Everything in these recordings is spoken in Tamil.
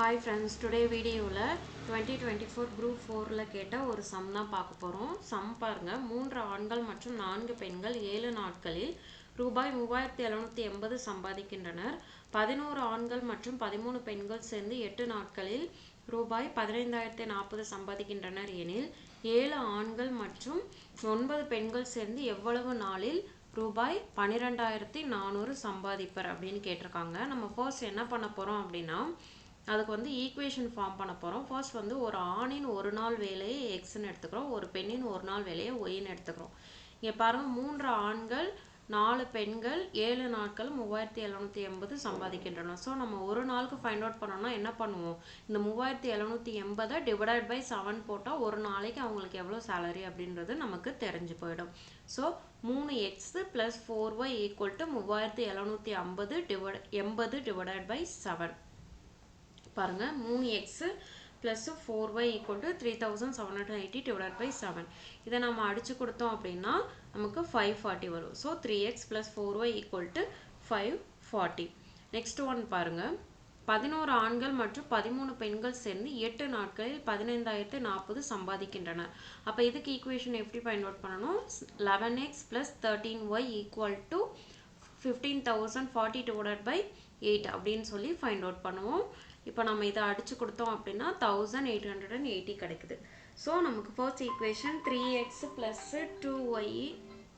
ஹாய் ஃப்ரெண்ட்ஸ் டுடே வீடியோவில் டுவெண்ட்டி டுவெண்ட்டி ஃபோர் குரூப் ஃபோரில் கேட்டால் ஒரு சம் தான் பார்க்க போகிறோம் சம் பாருங்கள் மூன்று ஆண்கள் மற்றும் நான்கு பெண்கள் ஏழு நாட்களில் ரூபாய் மூவாயிரத்தி எழுநூற்றி எண்பது சம்பாதிக்கின்றனர். பதினோரு ஆண்கள் மற்றும் பதிமூணு பெண்கள் சேர்ந்து எட்டு நாட்களில் ரூபாய் பதினைந்தாயிரத்தி நாற்பது சம்பாதிக்கின்றனர். எனில் ஏழு ஆண்கள் மற்றும் ஒன்பது பெண்கள் சேர்ந்து எவ்வளவு நாளில் ரூபாய் பன்னிரெண்டாயிரத்தி நானூறு சம்பாதிப்பர் அப்படின்னு கேட்டிருக்காங்க. நம்ம ஃபர்ஸ்ட் என்ன பண்ண போகிறோம் அப்படின்னா அதுக்கு வந்து ஈக்குவேஷன் ஃபார்ம் பண்ண போகிறோம் ஃபர்ஸ்ட் வந்து ஒரு ஆணின் ஒரு நாள் வேலையை எக்ஸ்ன்னு எடுத்துக்கிறோம். ஒரு பெண்ணின் ஒரு நாள் வேலையை ஒய்ன்னு எடுத்துக்கிறோம். இங்கே பாருங்கள் மூன்று ஆண்கள் நாலு பெண்கள் ஏழு நாட்கள் மூவாயிரத்தி எழுநூற்றி எண்பது சம்பாதிக்கின்றன. ஸோ நம்ம ஒரு நாளுக்கு ஃபைண்ட் அவுட் பண்ணோம்னா என்ன பண்ணுவோம்? இந்த மூவாயிரத்தி எழுநூற்றி எண்பதை டிவைடட் பை செவன் போட்டால் ஒரு நாளைக்கு அவங்களுக்கு எவ்வளோ சேலரி அப்படின்றது நமக்கு தெரிஞ்சு போயிடும். ஸோ மூணு x plus four y equal to மூவாயிரத்தி எழுநூற்றி ஐம்பது டிவைட் எண்பது டிவைடட் பை செவன் பாருங்கள் மூணு x plus four y equal to three thousand seven hundred eighty divide by seven இதை நம்ம அடித்து கொடுத்தோம் அப்படின்னா நமக்கு ஃபைவ் ஃபார்ட்டி வரும். So three x plus four y equal to five forty next one பாருங்கள் பதினோரு ஆண்கள் மற்றும் பதிமூணு பெண்கள் சேர்ந்து எட்டு நாட்களில் பதினைந்தாயிரத்து நாற்பது சம்பாதிக்கின்றனர் அப்போ இதுக்கு ஈக்குவேஷன் எப்படி ஃபைண்ட் அவுட் பண்ணணும்? Eleven x plus thirteen y equal to fifteen thousand forty divide by eight அப்படின்னு சொல்லி ஃபைண்ட் அவுட் பண்ணுவோம். இப்போ நம்ம இதை அடித்து கொடுத்தோம் அப்படின்னா thousand eight hundred and eighty கிடைக்குது. ஸோ நமக்கு first equation three x plus two y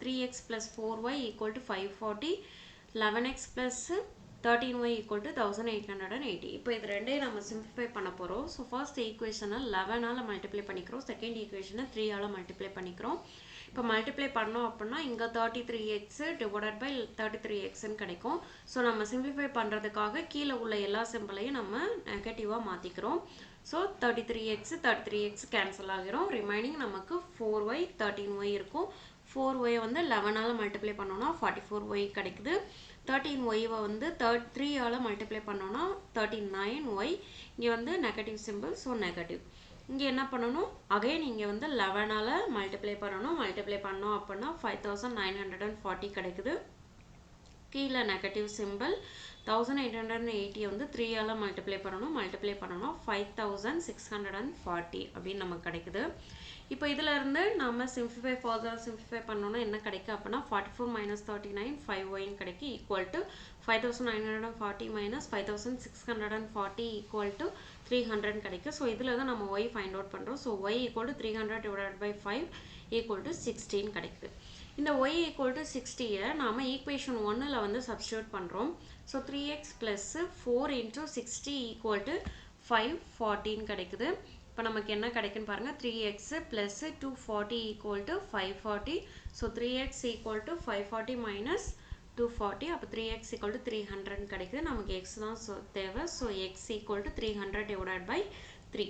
three x plus four y equal to five forty eleven x plus thirteen y equal to thousand eight hundred and eighty இப்போ இது ரெண்டையும் நம்ம சிம்பிளிஃபை பண்ண போகிறோம் ஸோ ஃபர்ஸ்ட் ஈக்குவேஷனை லெவனால் மல்டிப்ளை பண்ணிக்கிறோம். செகண்ட் ஈக்குவேஷனை த்ரீயால் மல்டிப்ளை பண்ணிக்கிறோம். இப்போ மல்டிப்ளை பண்ணோம் அப்படின்னா இங்கே thirty three x divided by thirty three எக்ஸ்ன்னு கிடைக்கும். ஸோ நம்ம சிம்பிளிஃபை பண்ணுறதுக்காக கீழே உள்ள எல்லா சிம்பிளையும் நம்ம நெகட்டிவாக மாற்றிக்கிறோம் so thirty three x thirty three x cancel ஆகிரும் ரிமைனிங் நமக்கு ஃபோர் ஒய் தேர்ட்டின் ஒய் இருக்கும். ஃபோர் ஒய் வந்து லெவனால் மல்டிப்ளை பண்ணோன்னா ஃபார்ட்டி ஃபோர் ஒய் கிடைக்குது. தேர்ட்டின் ஒய்வை வந்து தேர்ட் த்ரீயால் மல்டிப்ளை பண்ணோன்னா தேர்ட்டி நைன் ஒய் இங்கே வந்து நெகட்டிவ் சிம்பிள் ஸோ நெகட்டிவ் இங்கே என்ன பண்ணணும்? அகைன் இங்கே வந்து லெவனால் மல்டிப்ளை பண்ணணும். மல்டிப்ளை பண்ணோம் அப்படின்னா five thousand nine hundred and forty கிடைக்குது. கீழே negative simple thousand eight hundred and எயிட்டியை வந்து த்ரீயால் மல்டிப்ளை பண்ணணும் மல்டிப்ளை பண்ணணும் five thousand six hundred and forty அப்படின்னு நமக்கு கிடைக்குது. இப்போ இதிலருந்து நம்ம சிம்பிஃபை ஃபர்தர் சிம்பிஃபை பண்ணோன்னா என்ன கிடைக்கும் அப்படின்னா forty four minus thirty nine five wine கிடைக்கும் equal to five thousand nine hundred to forty minus five thousand six hundred forty equal three hundred கிடைக்கும். ஸோ இதில் தான் நம்ம ஒய் find அவுட் பண்ணுறோம் so y equal to three hundred divide by five equal to sixteen கிடைக்குது. இந்த ஒய் ஈக்குவல் டு சிக்ஸ்டியை நாம் equation 1ல வந்து substitute பண்ணுறோம் so three x plus four into sixty equal to five forty கிடைக்குது. இப்போ நமக்கு என்ன கிடைக்குன்னு பாருங்கள் three x plus two forty equal to five forty so three x equal to five forty minus two forty அப்போ three x equal to three hundred கிடைக்குது. நமக்கு எக்ஸ் தான் ஸோ தேவை. So x equal to three hundred divide by three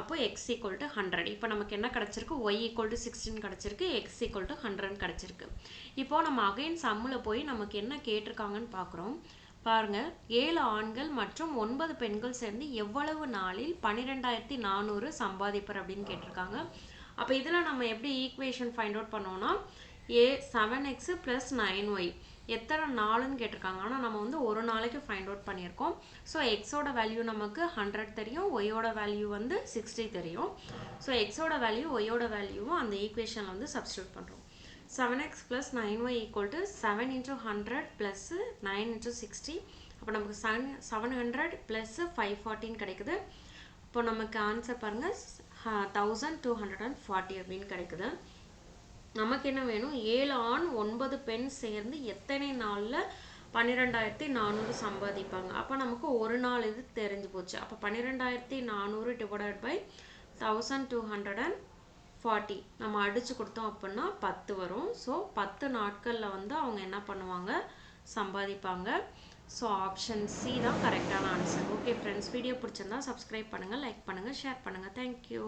அப்போ எக்ஸ் ஈக்குவல் டு ஹண்ட்ரட் இப்போ நமக்கு என்ன கிடச்சிருக்கு? ஒய் ஈக்குவல் டு சிக்ஸ்டின் கிடச்சிருக்கு. எக்ஸ் ஈக்குவல் டு ஹண்ட்ரட் கிடச்சிருக்கு. இப்போது நம்ம அகைன் சம்மில் போய் நமக்கு என்ன கேட்டிருக்காங்கன்னு பார்க்குறோம் பாருங்கள் ஏழு ஆண்கள் மற்றும் ஒன்பது பெண்கள் சேர்ந்து எவ்வளவு நாளில் பன்னிரெண்டாயிரத்தி நானூறு சம்பாதிப்பர் அப்படின்னு கேட்டிருக்காங்க. அப்போ இதில் நம்ம எப்படி ஈக்குவேஷன் ஃபைண்ட் அவுட் பண்ணோம்னா a seven x plus nine y எத்தனை நாளுன்னு கேட்டிருக்காங்க. ஆனால் நம்ம வந்து ஒரு நாளைக்கு ஃபைண்ட் அவுட் பண்ணியிருக்கோம். ஸோ எக்ஸோட வேல்யூ நமக்கு ஹண்ட்ரட் தெரியும். ஒய்யோட வேல்யூ வந்து சிக்ஸ்டி தெரியும். ஸோ எக்ஸோட வேல்யூ ஒய்யோட வேல்யூவும் அந்த ஈக்குவேஷனில் வந்து சப்ஸ்டியூட் பண்ணுறோம் seven x plus nine y equal to seven into hundred plus nine into sixty அப்போ நமக்கு seven seven hundred plus five forty கிடைக்குது. இப்போ நமக்கு ஆன்சர் பாருங்கள் thousand two hundred and forty அப்படின்னு கிடைக்குது. நமக்கு என்ன வேணும்? ஏழு ஆண் ஒன்பது பெண் சேர்ந்து எத்தனை நாளில் பன்னிரெண்டாயிரத்தி நானூறு சம்பாதிப்பாங்க. அப்போ நமக்கு ஒரு நாள் இது தெரிஞ்சு போச்சு. அப்போ பன்னிரெண்டாயிரத்தி நானூறு divided by thousand two hundred and forty நம்ம அடித்து கொடுத்தோம் அப்படின்னா பத்து வரும். ஸோ பத்து நாட்களில் வந்து அவங்க என்ன பண்ணுவாங்க? சம்பாதிப்பாங்க. ஸோ ஆப்ஷன் சி தான் கரெக்டான ஆன்சர் ஓகே ஃப்ரெண்ட்ஸ் வீடியோ பிடிச்சிருந்தா சப்ஸ்கிரைப் பண்ணுங்கள் லைக் பண்ணுங்கள் ஷேர் பண்ணுங்கள் தேங்க்யூ